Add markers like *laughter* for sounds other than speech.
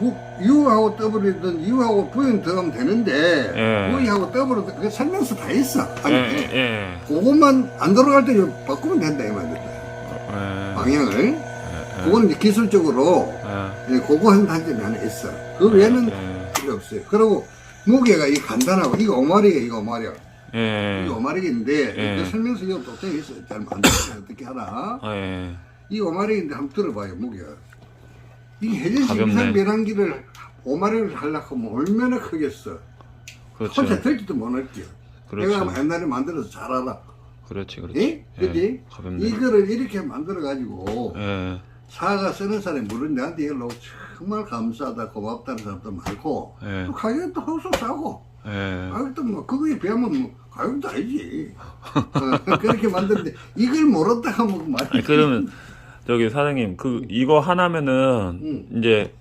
무, 유하고 더블이든 유하고 부연 들어가면 되는데 예. 부이하고 더블은 그 설명서 다 있어. 아니, 예, 예. 그것만 안 돌아갈 때 바꾸면 된다 이 말이다. 예. 방향을. 예. 그거는 이제 기술적으로 예. 예, 그거 한 단점이 하나 있어. 그 외에는 예. 필요 없어요. 그리고 무게가 이 간단하고 이거 오마리가 이거 오마리야. 예. 이거 오마리인데 예. 그 설명서 이거 도장이 있어. 잘 만들면 어떻게 하나? 예. 이 오마리인데 한번 들어봐요 무게가. 이 해전식 가볍네. 이상 배란기를 오마리를 하려고 하면 얼마나 크겠어. 그렇죠. 혼자 들지도 못할게요. 그렇죠. 내가 옛날에 만들어서 잘 알아. 그렇지, 그렇지. 예? 그지? 가볍네. 이거를 이렇게 만들어가지고 예. 사과 쓰는 사람이 물은 내한테 연락 오고 정말 감사하다 고맙다는 사람도 많고 예. 또 가격도 훨씬 싸고 예. 가격도 뭐 그거에 비하면 뭐 가격도 아니지 *laughs* 어, 그렇게 만드는데 이걸 모른다 하면 말이지 아니, 그러면 저기 사장님 그 이거 하나면은 응. 이제